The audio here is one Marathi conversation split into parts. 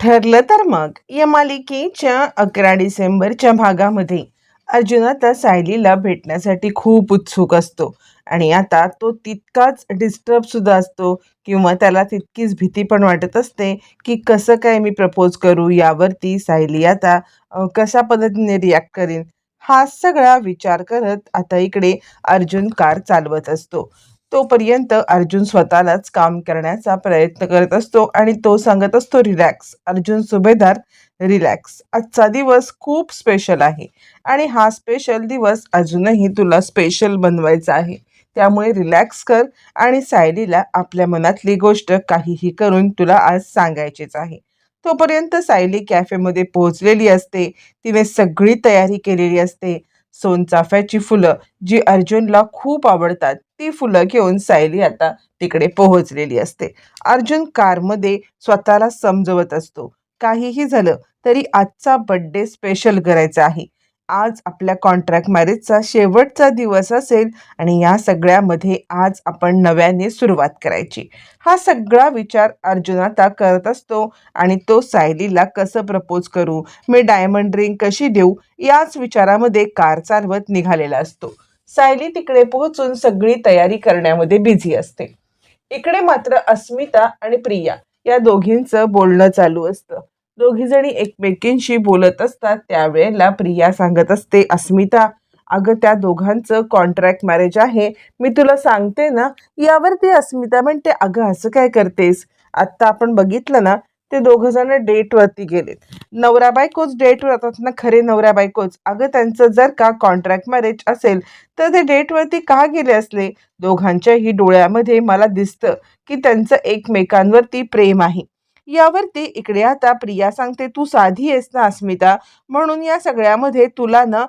ठरलं तर मग. या मालिकेच्या अकरा डिसेंबरच्या भागामध्ये अर्जुन आता सायलीला भेटण्यासाठी खूप उत्सुक असतो. आणि आता तो तितकाच डिस्टर्ब सुद्धा असतो किंवा त्याला तितकीच भीती पण वाटत असते की कसं काय मी प्रपोज करू? यावरती सायली आता कशा पद्धतीने रिॲक्ट करीन? हा सगळा विचार करत आता इकडे अर्जुन कार चालवत असतो. तोपर्यंत अर्जुन स्वतःलाच काम करण्याचा प्रयत्न करत असतो आणि तो सांगत असतो रिलॅक्स अर्जुन सुभेदार रिलॅक्स आजचा दिवस खूप स्पेशल आहे आणि हा स्पेशल दिवस अजूनही तुला स्पेशल बनवायचा आहे. त्यामुळे रिलॅक्स कर आणि सायलीला आपल्या मनातली गोष्ट काहीही करून तुला आज सांगायचीच आहे. तोपर्यंत सायली कॅफेमध्ये पोहोचलेली असते. तिने सगळी तयारी केलेली असते. सोनचाफ्याची फुलं जी अर्जुनला खूप आवडतात ती फुलं घेऊन सायली आता तिकडे पोहोचलेली असते. अर्जुन कारमध्ये स्वतःला समजवत असतो. काहीही झालं तरी आजचा बड्डे स्पेशल करायचा आहे. आज आपल्या कॉन्ट्रॅक्ट मॅरेजचा शेवटचा दिवस असेल आणि या सगळ्यामध्ये आज आपण नव्याने सुरुवात करायची. हा सगळा विचार अर्जुन आता करत असतो आणि तो सायलीला कसं प्रपोज करू? मी डायमंड रिंग कशी देऊ? याच विचारामध्ये कार चालवत निघालेला असतो. सायली तिकडे पोहोचून सगळी तयारी करण्यामध्ये बिझी असते. इकडे मात्र अस्मिता आणि प्रिया या दोघींचं बोलणं चालू असतं. दोघी जणी एकमेकींशी बोलत असतात. त्यावेळेला प्रिया सांगत असते अस्मिता अगं त्या दोघांचं कॉन्ट्रॅक्ट मॅरेज आहे. मी तुला सांगते ना यावरती अस्मिता म्हणते अगं असं काय करतेस? आत्ता आपण बघितलं ना ते दोघं जण डेटवरती गेलेत. नवरा बायकोच डेटवर जातात ना खरे नवरा बायकोच. अगं त्यांचं जर का कॉन्ट्रॅक्ट मॅरेज असेल तर ते डेटवरती का गेले असले? दोघांच्याही डोळ्यामध्ये मला दिसतं की त्यांचं एकमेकांवरती प्रेम आहे. यावरती इकडे आता प्रिया सांगते तू साधी आहेस ना अस्मिता. म्हणून या सगळ्यामध्ये तुला ना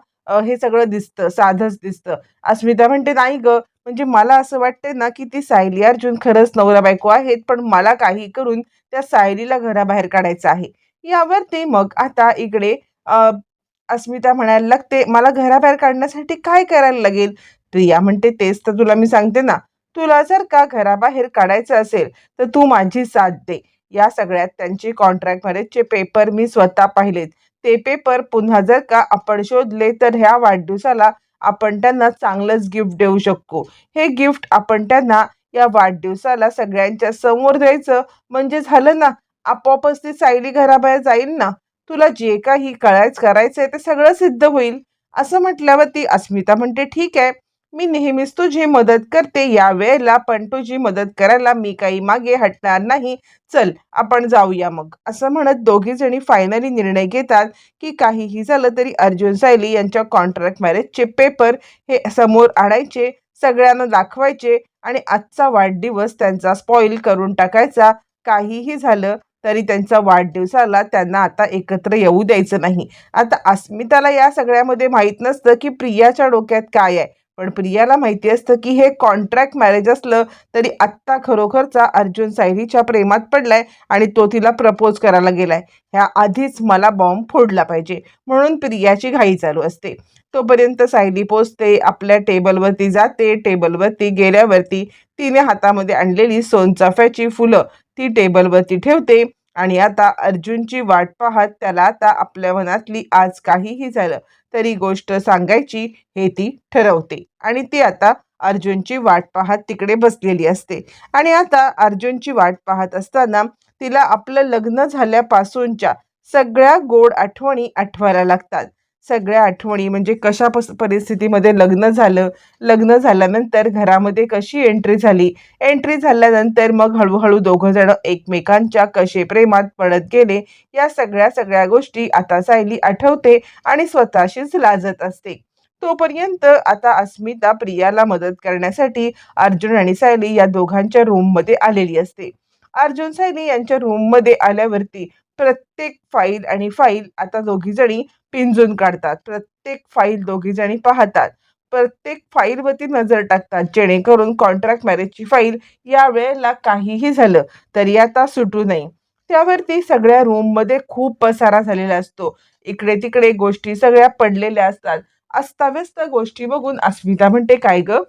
हे सगळं दिसतं साधंच दिसतं. अस्मिता म्हणते नाही ग. म्हणजे मला असं वाटते ना की ती सायली अर्जुन खरंच नवरा बायको आहेत पण मला काही करून त्या सायलीला घराबाहेर काढायचं आहे. यावरती मग आता इकडे अस्मिता म्हणायला लागते मला घराबाहेर काढण्यासाठी काय करायला लागेल? प्रिया म्हणते तेच तर तुला मी सांगते ना. तुला जर का घराबाहेर काढायचं असेल तर तू माझी साथ दे. या सगळ्यात त्यांची कॉन्ट्रॅक्ट मॅरेजचे पेपर मी स्वतः पाहिलेत ते पेपर पुन्हा जर का आपण शोधले तर ह्या वाढदिवसाला आपण त्यांना चांगलंच गिफ्ट देऊ शकतो. हे गिफ्ट आपण त्यांना या वाढदिवसाला सगळ्यांच्या समोर द्यायचं म्हणजे झालं ना आपोआपच ती सायली घराबाहेर जाईल ना तुला जे काही कळायच करायचंय ते सगळं सिद्ध होईल. असं म्हटल्यावर ती अस्मिता म्हणते ठीक आहे मी नेहमीच तुझी मदत करते. या वेळेला पण तुझी मदत करायला मी काही मागे हटणार नाही. चल आपण जाऊया मग. असं म्हणत दोघी जणी फायनली निर्णय घेतात की काहीही झालं तरी अर्जुन सायली यांच्या कॉन्ट्रॅक्ट मॅरेजचे पेपर हे समोर आणायचे सगळ्यांना दाखवायचे आणि आजचा वाढदिवस त्यांचा स्पॉईल करून टाकायचा. काहीही झालं तरी त्यांचा वाढदिवसाला त्यांना आता एकत्र येऊ द्यायचं नाही. आता अस्मिताला या सगळ्यामध्ये माहीत नसतं की प्रियाच्या डोक्यात काय आहे. पण प्रियाला माहिती असतं की हे कॉन्ट्रॅक्ट मॅरेज असलं तरी आत्ता खरोखरचा अर्जुन सायलीच्या प्रेमात पडलाय आणि तो तिला प्रपोज करायला गेलाय. ह्या आधीच मला बॉम्ब फोडला पाहिजे. म्हणून प्रियाची घाई चालू असते. तोपर्यंत सायली पोचते आपल्या टेबलवरती जाते. टेबलवरती गेल्यावरती तिने हातामध्ये आणलेली सोनचाफ्याची फुलं ती टेबलवरती ठेवते. आणि आता अर्जुनची वाट पाहत त्याला आता आपल्या मनातली आज काहीही झालं तरी गोष्ट सांगायची हे ती ठरवते. आणि ती आता अर्जुनची वाट पाहत तिकडे बसलेली असते. आणि आता अर्जुनची वाट पाहत असताना तिला आपलं लग्न झाल्यापासूनच्या सगळ्या गोड आठवणी आठवायला लागतात. सगळ्या आठवणी म्हणजे कशा परिस्थितीमध्ये लग्न झालं लग्न झाल्यानंतर घरामध्ये कशी एंट्री झाली? एंट्री झाल्यानंतर मग हळूहळू दोघं जण एकमेकांच्या कसे प्रेमात पडत गेले या सगळ्या सगळ्या गोष्टी आता सायली आठवते आणि स्वतःशीच लाजत असते. तोपर्यंत आता अस्मिता प्रियाला मदत करण्यासाठी अर्जुन आणि सायली या दोघांच्या रूममध्ये आलेली असते. अर्जुन सायली यांच्या रूममध्ये आल्यावरती प्रत्येक फाईल आणि फाईल आता दोघी जणी पिंजून काढतात. प्रत्येक फाईल दोघी जणी पाहतात. प्रत्येक फाईलवरती नजर टाकतात. जेणेकरून कॉन्ट्रॅक्ट मॅरेजची फाईल या वेळेला काहीही झालं तरी आता सुटू नये. त्यावरती सगळ्या रूममध्ये खूप पसारा झालेला असतो. इकडे तिकडे गोष्टी सगळ्या पडलेल्या असतात. अस्ताव्यस्त गोष्टी बघून अस्मिता म्हणते काय ग?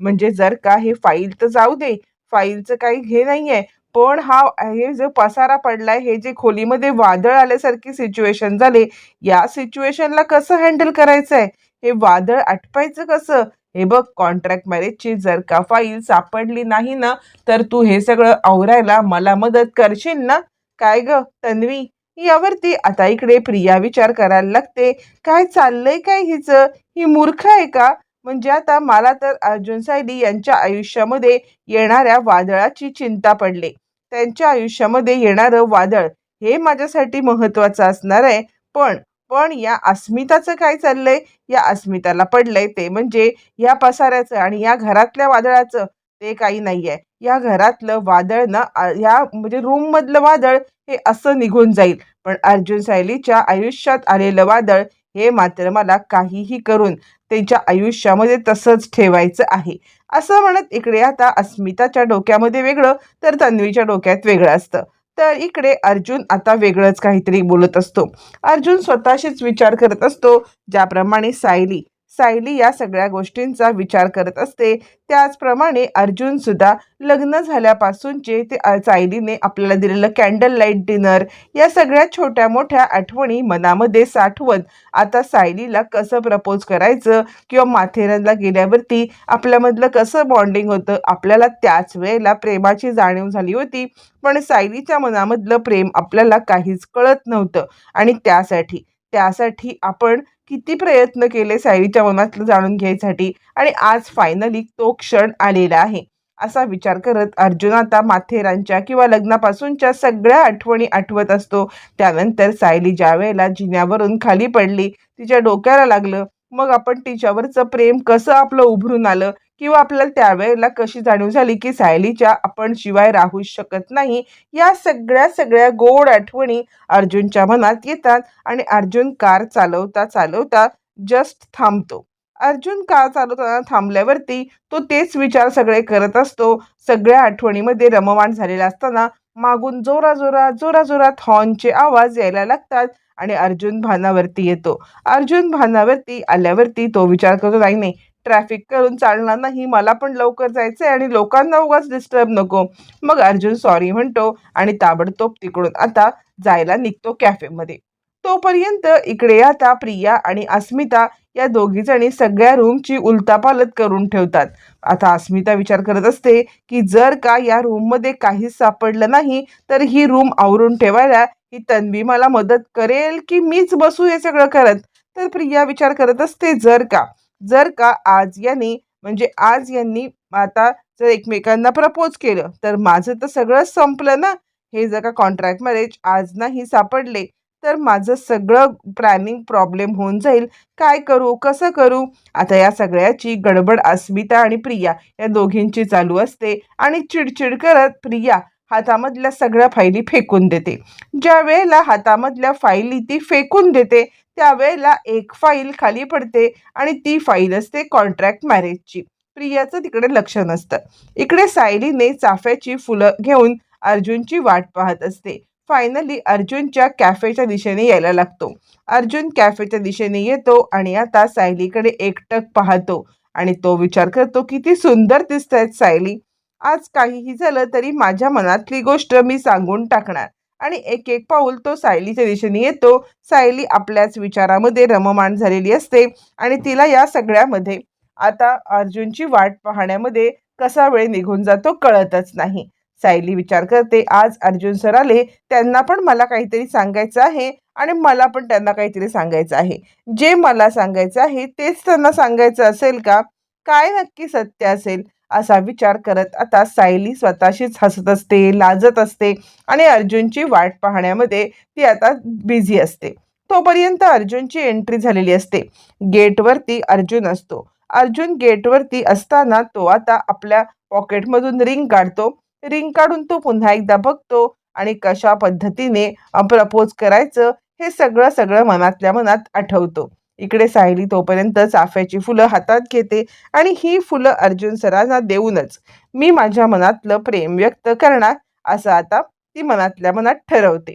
म्हणजे जर का हे फाईल तर जाऊ दे. फाईलचं काही हे नाही आहे पण हा हे जो पसारा पडलाय हे जे खोलीमध्ये वादळ आल्यासारखी सिच्युएशन झाले या सिच्युएशनला कसं हँडल करायचं आहे हे वादळ आटपायचं कसं? हे बघ कॉन्ट्रॅक्ट मॅरेजची जर का फाईल सापडली नाही ना तर तू हे सगळं आवरायला मला मदत करशील ना? काय ग तन्वी? यावरती आता इकडे प्रिया विचार करायला लागते. काय चाललंय काय हिचं? ही मूर्ख आहे का? म्हणजे आता मला तर अर्जुन सायली यांच्या आयुष्यामध्ये येणाऱ्या वादळाची चिंता पडली. त्यांच्या आयुष्यामध्ये येणारं वादळ हे माझ्यासाठी महत्वाचं असणार आहे. पण पण या अस्मिताचं काय चाललंय? या अस्मिताला पडलंय ते म्हणजे या पसाऱ्याचं आणि या घरातल्या वादळाचं ते काही नाही आहे या घरातलं वादळ ना या म्हणजे रूम मधलं वादळ हे असं निघून जाईल. पण अर्जुन सायलीच्या आयुष्यात आलेलं वादळ हे मात्र मला काहीही करून त्यांच्या आयुष्यामध्ये तसंच ठेवायचं आहे. असं म्हणत इकडे आता अस्मिताच्या डोक्यामध्ये वेगळं तर तन्वीच्या डोक्यात वेगळं असतं. तर इकडे अर्जुन आता वेगळंच काहीतरी बोलत असतो. अर्जुन स्वतःशीच विचार करत असतो ज्याप्रमाणे सायली सायली या सगळ्या गोष्टींचा विचार करत असते. त्याचप्रमाणे अर्जुन सुद्धा लग्न झाल्यापासूनचे ते सायलीने आपल्याला दिलेलं कॅन्डल लाइट डिनर या सगळ्या छोट्या मोठ्या आठवणी मनामध्ये साठवत आता सायलीला कसं प्रपोज करायचं किंवा माथेरानला गेल्यावरती आपल्यामधलं कसं बॉन्डिंग होतं आपल्याला त्याच वेळेला प्रेमाची जाणीव झाली होती पण सायलीच्या मनामधलं प्रेम आपल्याला काहीच कळत नव्हतं. आणि त्यासाठी त्यासाठी आपण किती प्रयत्न केले सायलीच्या मनातलं जाणून घ्यायसाठी आणि आज फायनली तो क्षण आलेला आहे. असा विचार करत अर्जुन आता माथेरानच्या किंवा लग्नापासूनच्या सगळ्या आठवणी आठवत असतो. त्यानंतर सायली ज्या वेळेला जिन्यावरून खाली पडली तिच्या डोक्याला लागलं मग आपण तिच्यावरचं प्रेम कसं आपलं उभरून आलं? किंवा आपल्याला त्यावेळेला कशी जाणीव झाली की सायलीच्या आपण शिवाय राहू शकत नाही? या सगळ्या सगळ्या गोड आठवणी अर्जुनच्या मनात येतात आणि अर्जुन कार चालवता चालवता जस्ट थांबतो. अर्जुन कार चालवताना थांबल्यावरती तो तेच विचार सगळे करत असतो. सगळ्या आठवणीमध्ये रममाण झालेला असताना मागून जोरा जोरा जोरा जोरात हॉर्नचे आवाज यायला लागतात. आणि अर्जुन भानावरती येतो. अर्जुन भानावरती आल्यावरती तो विचार करतो नाही नाही ट्रॅफिक करून चालणार नाही मला पण लवकर जायचं आहे आणि लोकांना उगाच डिस्टर्ब नको. मग अर्जुन सॉरी म्हणतो आणि ताबडतोब तिकडून आता जायला निघतो कॅफेमध्ये तोपर्यंत इकडे आता प्रिया आणि अस्मिता या दोघी जणी सगळ्या रूमची उलतापालत करून ठेवतात. आता अस्मिता विचार करत असते की जर का या रूममध्ये काहीच सापडलं नाही तर ही रूम आवरून ठेवायला ही तन्वी मला मदत करेल की मीच बसू हे सगळं करत? तर प्रिया विचार करत असते जर का. जर का आज यांनी म्हणजे आज यांनी आता जर एकमेकांना प्रपोज केलं तर माझं तर सगळं संपलं ना? हे जर का कॉन्ट्रॅक्ट मॅरेज आज नाही सापडले तर माझं सगळं प्लॅनिंग प्रॉब्लेम होऊन जाईल. काय करू? कसं करू? आता या सगळ्याची गडबड अस्मिता आणि प्रिया या दोघींची चालू असते आणि चिडचिड करत प्रिया हातामधल्या सगळ्या फायली फेकून देते. ज्या वेळेला हातामधल्या फायली ती फेकून देते त्यावेळेला एक फाईल खाली पडते आणि ती फाईल असते कॉन्ट्रॅक्ट मॅरेजची. प्रियाचं तिकडे लक्ष नसतं. इकडे सायलीने चाफ्याची फुलं घेऊन अर्जुनची वाट पाहत असते. फायनली अर्जुनच्या कॅफेच्या दिशेने यायला लागतो. अर्जुन कॅफेच्या दिशेने येतो आणि आता सायलीकडे एकटक पाहतो आणि तो विचार करतो किती सुंदर दिसत आहेत सायली. आज काहीही झालं तरी माझ्या मनातली गोष्ट मी सांगून टाकणार. आणि एक एक पाऊल तो सायलीच्या दिशेने येतो. सायली आपल्याच विचारामध्ये रममाण झालेली असते आणि तिला या सगळ्यामध्ये आता अर्जुनची वाट पाहण्यामध्ये कसा वेळ निघून जातो कळतच नाही. सायली विचार करते आज अर्जुन सर आले त्यांना पण मला काहीतरी सांगायचं आहे आणि मला पण त्यांना काहीतरी सांगायचं आहे. जे मला सांगायचं आहे तेच त्यांना सांगायचं असेल का? काय नक्की सत्य असेल? असा विचार करत आता सायली स्वतःशीच हसत असते लाजत असते आणि अर्जुनची वाट पाहण्यामध्ये ती आता बिझी असते. तोपर्यंत अर्जुनची एंट्री झालेली असते. गेटवरती अर्जुन असतो. अर्जुन गेटवरती असताना तो आता आपल्या पॉकेटमधून रिंग काढतो. रिंग काढून तो पुन्हा एकदा बघतो आणि कशा पद्धतीने प्रपोज करायचं हे सगळं सगळं मनातल्या मनात आठवतो. इकडे सायली तोपर्यंत चाफ्याची फुलं हातात घेते आणि ही फुलं अर्जुन सरांना देऊनच मी माझ्या मनातलं प्रेम व्यक्त करणार असं आता ती मनातल्या मनात ठरवते.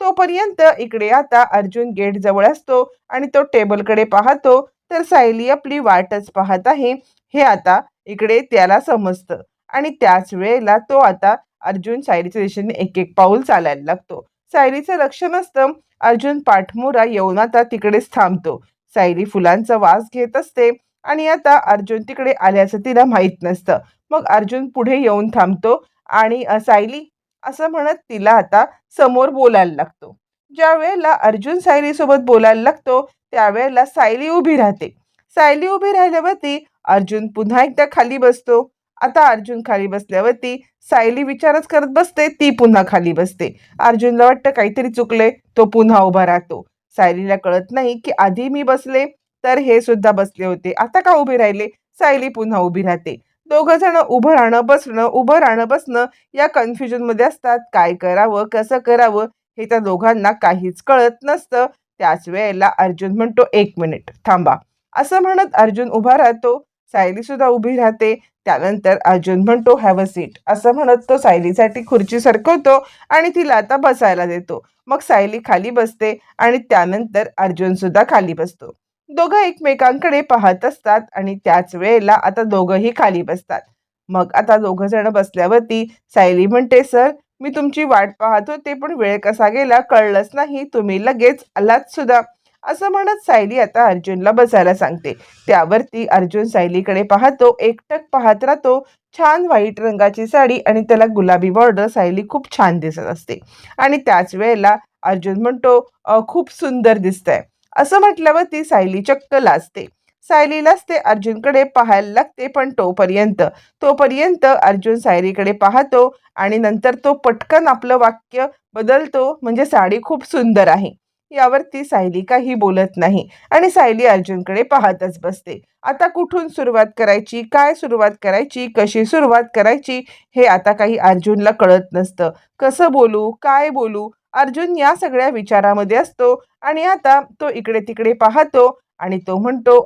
तोपर्यंत इकडे आता अर्जुन गेट जवळ असतो आणि तो टेबलकडे पाहतो तर सायली आपली वाटच पाहत आहे. हे आता इकडे त्याला समजतं आणि त्याच वेळेला तो आता अर्जुन सायलीच्या दिशेने एक एक पाऊल चालायला लागतो. सायलीचं लक्ष नसतं. अर्जुन पाठमोरा येऊन आता तिकडेच थांबतो. सायली फुलांचा वास घेत असते. आणि आता अर्जुन तिकडे आल्याचं तिला माहीत नसतं. मग अर्जुन पुढे येऊन थांबतो आणि सायली असं म्हणत तिला आता समोर बोलायला लागतो. ज्या वेळेला अर्जुन सायलीसोबत बोलायला लागतो त्यावेळेला सायली उभी राहते. सायली उभी राहिल्यावरती अर्जुन पुन्हा एकदा खाली बसतो. आता अर्जुन खाली बसल्यावरती सायली विचारच करत बसते ती पुन्हा खाली बसते. अर्जुनला वाटतं काहीतरी चुकले तो पुन्हा उभा राहतो. सायलीला कळत नाही की आधी मी बसले तर हे सुद्धा बसले होते. आता का उभे राहिले? सायली पुन्हा उभी राहते. दोघं जण उभं राहणं बसणं उभं राहणं बसणं या कन्फ्युजनमध्ये असतात. काय करावं कसं करावं हे त्या दोघांना काहीच कळत नसतं. त्याच वेळेला अर्जुन म्हणतो एक मिनिट थांबा. असं म्हणत अर्जुन उभा राहतो. सायली सुद्धा उभी राहते. त्यानंतर अर्जुन म्हणतो हॅव अ सीट असं म्हणत तो सायलीसाठी खुर्ची सरकवतो आणि तिला आता बसायला देतो. मग सायली खाली बसते आणि त्यानंतर अर्जुन सुद्धा खाली बसतो. दोघं एकमेकांकडे पाहत असतात आणि त्याच वेळेला आता दोघंही खाली बसतात. मग आता दोघं जण बसल्यावरती सायली म्हणते सर मी तुमची वाट पाहत होते पण वेळ कसा गेला कळलंच नाही. तुम्ही लगेच आलात सुद्धा. असं म्हणत सायली आता अर्जुनला बसायला सांगते. त्यावरती अर्जुन सायलीकडे पाहतो एकटक पाहत राहतो छान व्हाईट रंगाची साडी आणि त्याला गुलाबी बॉर्डर सायली खूप छान दिसत असते. आणि त्याच वेळेला अर्जुन म्हणतो खूप सुंदर दिसतंय. असं म्हटल्यावर ती सायली चक्क लाजते. सायलीलाच ते अर्जुनकडे पाहायला लागते पण तोपर्यंत तोपर्यंत अर्जुन सायलीकडे पाहतो आणि नंतर तो पटकन आपलं वाक्य बदलतो म्हणजे साडी खूप सुंदर आहे. यावर ती सायली काही बोलत नाही आणि सायली अर्जुनकडे पाहतच बसते. आता कुठून सुरुवात करायची? काय सुरुवात करायची? कशी सुरुवात करायची? हे आता काही अर्जुनला कळत नसतं. कसं बोलू? काय बोलू? अर्जुन या सगळ्या विचारामध्ये असतो आणि आता तो इकडे तिकडे पाहतो आणि तो म्हणतो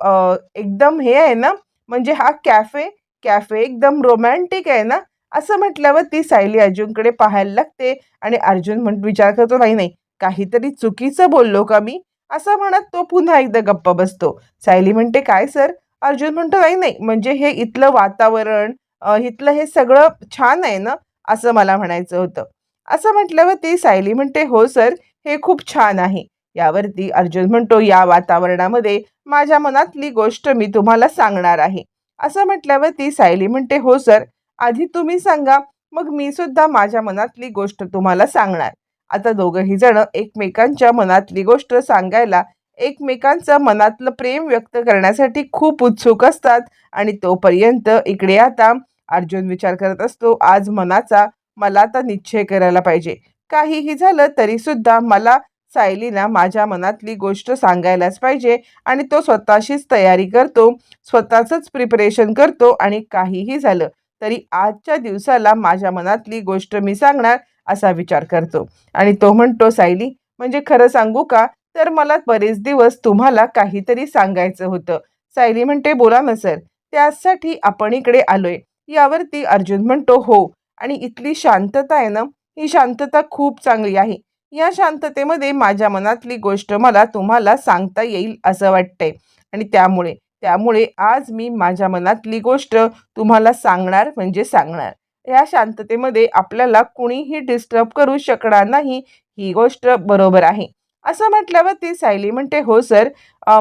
एकदम हे आहे ना? म्हणजे हा कॅफे? कॅफे एकदम रोमॅन्टिक आहे ना? असं म्हटल्यावर ती सायली अर्जुनकडे पाहायला लागते आणि अर्जुन म्हण विचार करतो नाही नाही. काहीतरी चुकीचं बोललो का मी? असं म्हणत तो पुन्हा एकदा गप्प बसतो. सायली म्हणते काय सर? अर्जुन म्हणतो नाही नाही म्हणजे हे इथलं वातावरण इथलं हे सगळं छान आहे ना? असं मला म्हणायचं होतं. असं म्हटल्यावर ती सायली म्हणते हो सर हे खूप छान आहे. यावरती अर्जुन म्हणतो या वातावरणामध्ये माझ्या मनातली गोष्ट मी तुम्हाला सांगणार आहे. असं म्हटल्यावर ती सायली म्हणते हो सर आधी तुम्ही सांगा मग मी सुद्धा माझ्या मनातली गोष्ट तुम्हाला सांगणार. आता दोघंही जण एकमेकांच्या मनातली गोष्ट सांगायला एकमेकांचं मनातलं प्रेम व्यक्त करण्यासाठी खूप उत्सुक असतात. आणि तोपर्यंत इकडे आता अर्जुन विचार करत असतो आज मनाचा मला आता निश्चय करायला पाहिजे. काहीही झालं तरी सुद्धा मला सायलीला माझ्या मनातली गोष्ट सांगायलाच पाहिजे आणि तो स्वतःशीच तयारी करतो स्वतःचंच प्रिपरेशन करतो आणि काहीही झालं तरी आजच्या दिवसाला माझ्या मनातली गोष्ट मी सांगणार असा विचार करतो. आणि तो म्हणतो सायली म्हणजे खरं सांगू का? तर मला बरेच दिवस तुम्हाला काहीतरी सांगायचं होतं. सायली म्हणते बोला ना सर. त्यासाठी आपण इकडे आलोय. यावरती अर्जुन म्हणतो हो. आणि इथली शांतता आहे ना ही शांतता खूप चांगली आहे. या शांततेमध्ये माझ्या मनातली गोष्ट मला तुम्हाला सांगता येईल असं वाटतंय. आणि त्यामुळे त्यामुळे आज मी माझ्या मनातली गोष्ट तुम्हाला सांगणार म्हणजे सांगणार. या शांततेमध्ये आपल्याला कुणीही डिस्टर्ब करू शकणार नाही ही गोष्ट बरोबर आहे. असं म्हटल्यावर ती सायली म्हणते हो सर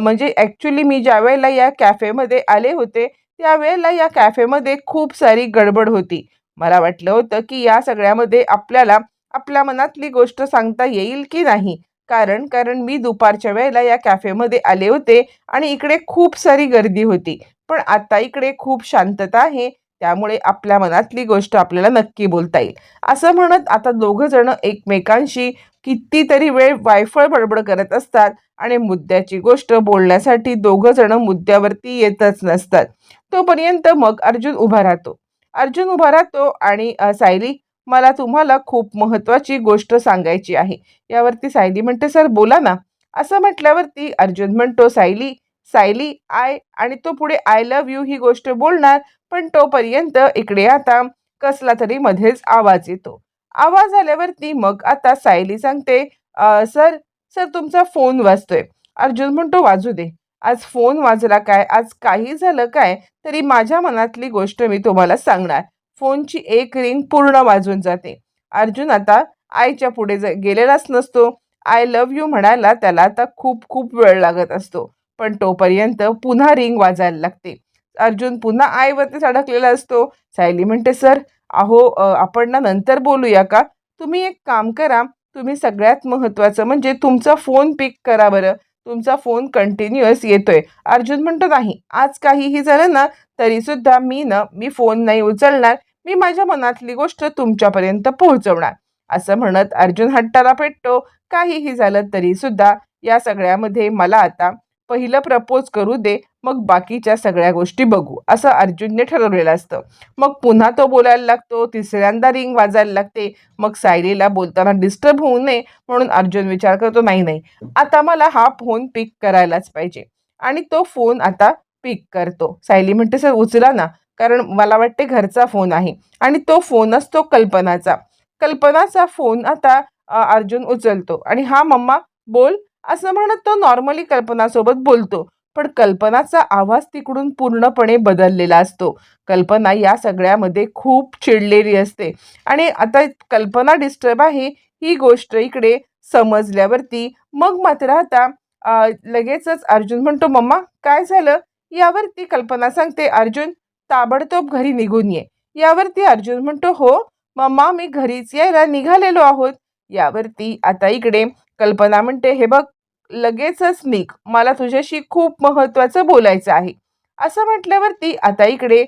म्हणजे ॲक्च्युली मी ज्या वेळेला या कॅफेमध्ये आले होते त्यावेळेला या कॅफेमध्ये खूप सारी गडबड होती. मला वाटलं होतं की या सगळ्यामध्ये आपल्याला आपल्या मनातली गोष्ट सांगता येईल की नाही? कारण कारण मी दुपारच्या वेळेला या कॅफेमध्ये आले होते आणि इकडे खूप सारी गर्दी होती. पण आता इकडे खूप शांतता आहे त्यामुळे आपल्या मनातली गोष्ट आपल्याला नक्की बोलता येईल. असं म्हणत आता दोघं जण एकमेकांशी कितीतरी वेळ वायफळ बडबड करत असतात आणि मुद्द्याची गोष्ट बोलण्यासाठी दोघं जण मुद्द्यावरती येतच नसतात. तोपर्यंत मग अर्जुन उभा राहतो. अर्जुन उभा राहतो आणि सायली मला तुम्हाला खूप महत्त्वाची गोष्ट सांगायची आहे. यावरती सायली म्हणते सर बोला ना. असं म्हटल्यावरती अर्जुन म्हणतो सायली सायली आय आणि तो पुढे आय लव्ह यू ही गोष्ट बोलणार पण तोपर्यंत इकडे आता कसला तरी मध्येच आवाज येतो. आवाज आल्यावरती मग आता सायली सांगते सर सर तुमचा फोन वाजतोय. अर्जुन म्हणतो वाजू दे. आज फोन वाजला काय? आज काही झालं काय? तरी माझ्या मनातली गोष्ट मी तुम्हाला सांगणार. फोनची एक रिंग पूर्ण वाजून जाते. अर्जुन आता आईच्या पुढे ज गेलेलाच नसतो. आय लव्ह यू म्हणायला त्याला आता खूप खूप वेळ लागत असतो. पण तोपर्यंत पुन्हा रिंग वाजायला लागते. अर्जुन पुन्हा आईवरतीच अडकलेला असतो. सायली म्हणते सर अहो आपण ना नंतर बोलूया का? तुम्ही एक काम करा तुम्ही सगळ्यात महत्त्वाचं म्हणजे तुमचा फोन पिक करा बरं. तुमचा फोन कंटिन्युअस येतोय. अर्जुन म्हणतो नाही आज काहीही झालं ना तरीसुद्धा मी ना मी फोन नाही उचलणार. मी माझ्या मनातली गोष्ट तुमच्यापर्यंत पोहोचवणार. असं म्हणत अर्जुन हट्टाला पेटतो काहीही झालं तरीसुद्धा या सगळ्यामध्ये मला आता पहिलं प्रपोज करू दे मग बाकीच्या सगळ्या गोष्टी बघू असं अर्जुनने ठरवलेलं असतं. मग पुन्हा तो बोलायला लागतो तिसऱ्यांदा रिंग वाजायला लागते मग सायलीला बोलताना डिस्टर्ब होऊ नये म्हणून अर्जुन विचार करतो नाही नाही आता मला हा फोन पिक करायलाच पाहिजे. आणि तो फोन आता पिक करतो. सायली म्हणते सर उचला ना कारण मला वाटते घरचा फोन आहे. आणि तो फोन असतो कल्पनाचा. कल्पनाचा फोन आता अर्जुन उचलतो. आणि हा मम्मा बोल. असं म्हणत तो नॉर्मली कल्पनासोबत बोलतो. पण कल्पनाचा आवाज तिकडून पूर्णपणे बदललेला असतो. कल्पना या सगळ्यामध्ये खूप चिडलेली असते. आणि आता कल्पना डिस्टर्ब आहे ही गोष्ट इकडे समजल्यावरती मग मात्र आता लगेचच अर्जुन म्हणतो मम्मा काय झालं? यावरती कल्पना सांगते अर्जुन ताबडतोब घरी निघून ये. यावरती अर्जुन म्हणतो हो मम्मा मी घरीच यायला निघालेलो आहोत. यावरती आता इकडे कल्पना म्हणते हे बघ लगेचच निक मला तुझ्याशी खूप महत्त्वाचं बोलायचं आहे. असं म्हटल्यावरती आता इकडे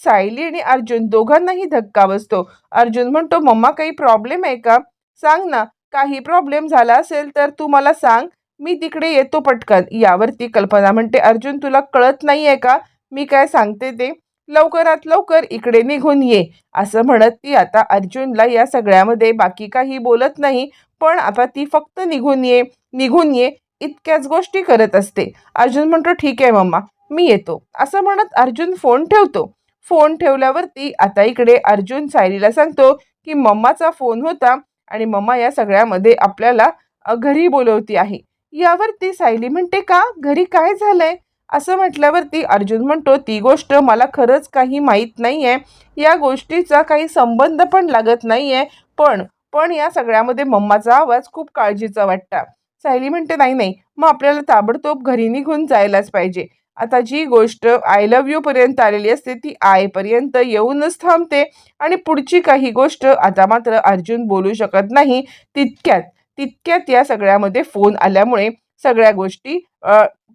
सायली आणि अर्जुन दोघांनाही धक्का बसतो. अर्जुन म्हणतो मम्मा काही प्रॉब्लेम आहे का? सांग ना काही प्रॉब्लेम झाला असेल तर तू मला सांग. मी तिकडे येतो पटकन. यावरती कल्पना म्हणते अर्जुन तुला कळत नाही आहे का? मी काय सांगते ते? लवकरात लवकर इकडे निघून ये असं म्हणत ती आता अर्जुनला या सगळ्यामध्ये बाकी काही बोलत नाही पण आता ती फक्त निघून ये निघून ये इतक्याच गोष्टी करत असते. अर्जुन म्हणतो ठीक आहे मम्मा मी येतो. असं म्हणत अर्जुन फोन ठेवतो. फोन ठेवल्यावरती आता इकडे अर्जुन सायलीला सांगतो की मम्माचा फोन होता आणि मम्मा या सगळ्यामध्ये आपल्याला घरी बोलवती आहे. यावरती सायली म्हणते का? घरी काय झालंय? असं म्हटल्यावरती अर्जुन म्हणतो ती गोष्ट मला खरंच काही माहीत नाही आहे या गोष्टीचा काही संबंध पण लागत नाही आहे पण पण या सगळ्यामध्ये मम्माचा आवाज खूप काळजीचा वाटता. सायली म्हणते नाही नाही. मग आपल्याला ताबडतोब घरी निघून जायलाच पाहिजे. आता जी गोष्ट आय लव्ह यू पर्यंत आलेली असते ती आयपर्यंत येऊनच थांबते. आणि पुढची काही गोष्ट आता मात्र अर्जुन बोलू शकत नाही. तितक्यात तितक्यात या सगळ्यामध्ये फोन आल्यामुळे सगळ्या गोष्टी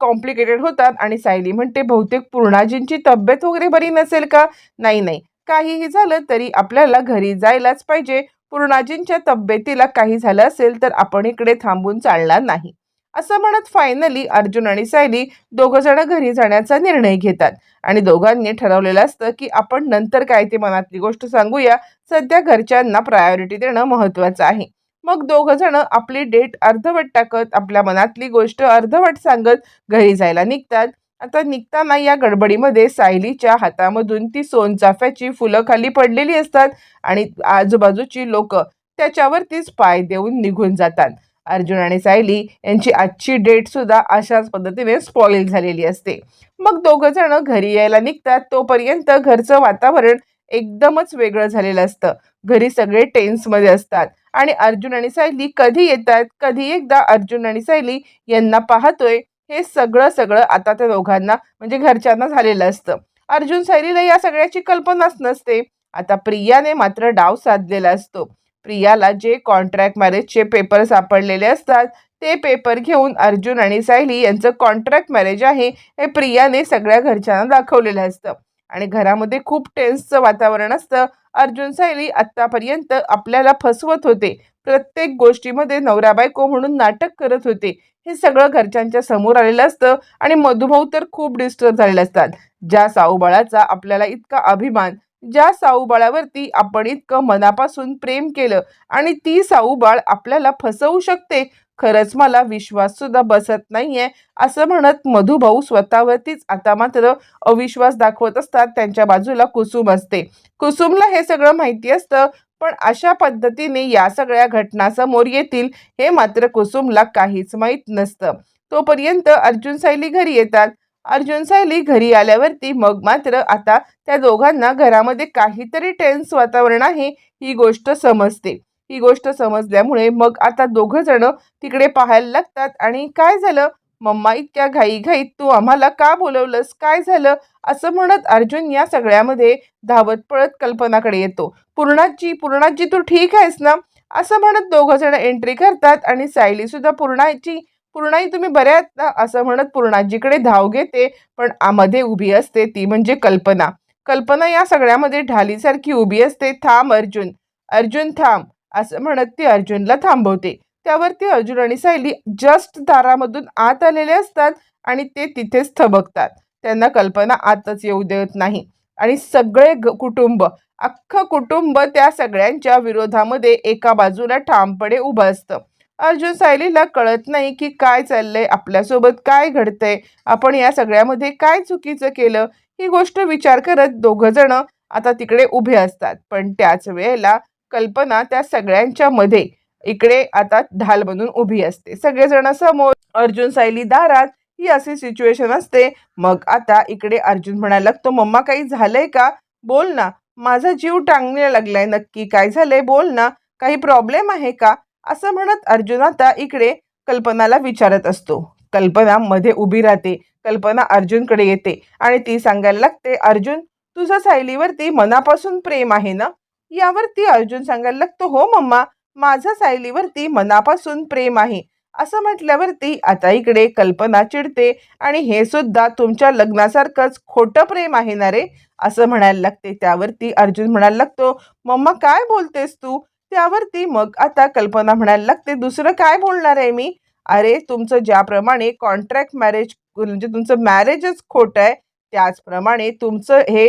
कॉम्प्लिकेटेड होतात आणि सायली म्हणते बहुतेक पूर्णाजींची तब्येत वगैरे बरी नसेल का? नाही नाही. काहीही झालं तरी आपल्याला घरी जायलाच पाहिजे. पूर्णाजींच्या तब्येतीला काही झालं असेल तर आपण इकडे थांबून चालणार नाही. असं म्हणत फायनली अर्जुन आणि सायली दोघं जण घरी जाण्याचा निर्णय घेतात. आणि दोघांनी ठरवलेलं असतं की आपण नंतर काय ते मनातली गोष्ट सांगूया. सध्या घरच्यांना प्रायोरिटी देणं महत्त्वाचं आहे. मग दोघं जण आपली डेट अर्धवट टाकत आपल्या मनातली गोष्ट अर्धवट सांगत घरी जायला निघतात. आता निघताना या गडबडीमध्ये सायलीच्या हातामधून ती सोनचाफ्याची फुलं खाली पडलेली असतात आणि आजूबाजूची लोक त्याच्यावरतीच पाय देऊन निघून जातात. अर्जुन आणि सायली यांची आजची डेट सुद्धा अशाच पद्धतीने स्पॉईल झालेली असते. मग दोघं जण घरी यायला निघतात. तोपर्यंत घरचं वातावरण एकदमच वेगळं झालेलं असतं. घरी सगळे टेन्समध्ये असतात. आणि अर्जुन आणि सायली कधी येतात कधी एकदा अर्जुन आणि सायली यांना पाहतोय. हे सगळं सगळं आता त्या दोघांना म्हणजे घरच्यांना झालेलं असतं. अर्जुन सायलीला या सगळ्याची कल्पनाच नसते. आता प्रियाने मात्र डाव साधलेला असतो. प्रियाला जे कॉन्ट्रॅक्ट मॅरेजचे पेपर सापडलेले असतात ते पेपर घेऊन अर्जुन आणि सायली यांचं कॉन्ट्रॅक्ट मॅरेज आहे हे प्रियाने सगळ्या घरच्यांना दाखवलेलं असतं. आणि घरामध्ये खूप टेन्सचं वातावरण असतं. अर्जुन सायली आत्तापर्यंत आपल्याला फसवत होते. प्रत्येक गोष्टीमध्ये नवरा बायको म्हणून नाटक करत होते. हे सगळं घरच्यांच्या समोर आलेलं असतं आणि मधुभाऊ तर खूप डिस्टर्ब झालेले असतात. ज्या साऊबाळाचा आपल्याला इतका अभिमान ज्या साऊबाळावरती आपण इतकं मनापासून प्रेम केलं आणि ती साऊबाळ आपल्याला फसवू शकते खरंच मला विश्वास सुद्धा बसत नाहीये. असं म्हणत मधुभाऊ स्वतःवरतीच आता मात्र अविश्वास दाखवत असतात. त्यांच्या बाजूला कुसुम असते. कुसुमला हे सगळं माहिती असतं पण अशा पद्धतीने या सगळ्या घटना समोर येतील हे मात्र कुसुमला काहीच माहीत नसतं. तोपर्यंत अर्जुन सायली घरी येतात. अर्जुन सायली घरी आल्यावरती मग मात्र आता त्या दोघांना घरामध्ये काहीतरी टेन्स वातावरण आहे ही गोष्ट समजते. ही गोष्ट समजल्यामुळे मग आता दोघं जण तिकडे पाहायला लागतात. आणि काय झालं? मम्मा इतक्या घाईघाईत तू आम्हाला का बोलवलंस? काय झालं? असं म्हणत अर्जुन या सगळ्यामध्ये धावत पळत कल्पनाकडे येतो. पूर्णाजी पूर्णाजी तू ठीक आहेस ना? असं म्हणत दोघं जण एंट्री करतात आणि सायली सुद्धा पूर्णाची पूर्णाई तुम्ही बऱ्या आहात ना? असं म्हणत पूर्णाजीकडे धाव घेते पण आमध्ये उभी असते ती म्हणजे कल्पना. कल्पना या सगळ्यामध्ये ढालीसारखी उभी असते. थांब अर्जुन. अर्जुन थांब. असं म्हणत ती अर्जुनला थांबवते. त्यावरती अर्जुन आणि सायली जस्ट दारामधून आत आलेले असतात आणि ते तिथेच थबकतात. त्यांना कल्पना आतच येऊ देत नाही. आणि सगळे ग कुटुंब अख्खं कुटुंब त्या सगळ्यांच्या विरोधामध्ये एका बाजूला ठामपणे उभं असतं. अर्जुन सायलीला कळत नाही की काय चाललंय आपल्यासोबत काय घडतंय आपण या सगळ्यामध्ये काय चुकीचं केलं? ही गोष्ट विचार करत दोघं जण आता तिकडे उभे असतात. पण त्याच वेळेला कल्पना त्या सगळ्यांच्या मध्ये इकडे आता ढाल बनून उभी असते. सगळेजण समोर अर्जुन सायली दारात ही अशी सिच्युएशन असते. मग आता इकडे अर्जुन म्हणायला लागतो मम्मा काही झालंय का? बोल ना. माझा जीव टांगण्याला लागलाय नक्की. काय झालंय? बोल ना. काही प्रॉब्लेम आहे का? असं म्हणत अर्जुन आता इकडे कल्पनाला विचारत असतो. कल्पना मध्ये उभी राहते. कल्पना अर्जुनकडे येते आणि ती सांगायला लागते अर्जुन तुझं सायलीवरती मनापासून प्रेम आहे ना? यावरती अर्जुन सांगायला लागतो हो मम्मा माझा सायलीवरती मनापासून प्रेम आहे. असं म्हटल्यावरती आता इकडे कल्पना चिडते आणि हे सुद्धा तुमच्या लग्नासारखंच खोटं प्रेम आहे ना रे? असं म्हणायला लागते. त्यावरती अर्जुन म्हणायला लागतो मम्मा काय बोलतेस तू? त्यावरती मग आता कल्पना म्हणायला लागते दुसरं काय बोलणार आहे मी? अरे तुमचं ज्याप्रमाणे कॉन्ट्रॅक्ट मॅरेज म्हणजे तुमचं मॅरेजच खोटं आहे त्याचप्रमाणे तुमचं हे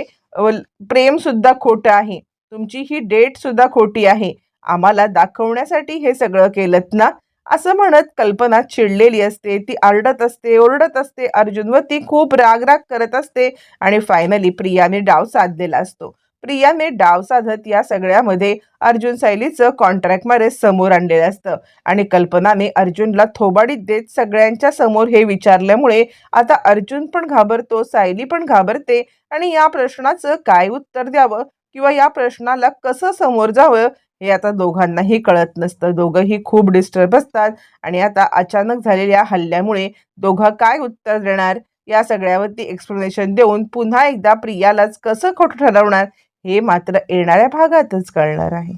प्रेमसुद्धा खोटं आहे. तुमची ही डेटसुद्धा खोटी आहे. आम्हाला दाखवण्यासाठी हे सगळं केलं ना? असं म्हणत कल्पना चिडलेली असते ती आरडत असते ओरडत असते. अर्जुनवर ती खूप रागराग करत असते आणि फायनली प्रियाने डाव साधलेला असतो. प्रियाने डाव साधत या सगळ्यामध्ये अर्जुन सायलीचं कॉन्ट्रॅक्ट मॅरेज समोर आणलेलं असतं आणि कल्पनाने अर्जुनला थोबाडीत देत सगळ्यांच्या समोर हे विचारल्यामुळे आता अर्जुन पण घाबरतो सायली पण घाबरते आणि या प्रश्नाचं काय उत्तर द्यावं? किंवा या प्रश्नाला कसं समोर जावं हे आता दोघांनाही कळत नसतं. दोघंही खूप डिस्टर्ब असतात आणि आता अचानक झालेल्या हल्ल्यामुळे दोघं काय उत्तर देणार? या सगळ्यावरती एक्सप्लेनेशन देऊन पुन्हा एकदा प्रियालाच कसं खोटं ठरवणार हे मात्र येणाऱ्या भागातच कळणार आहे.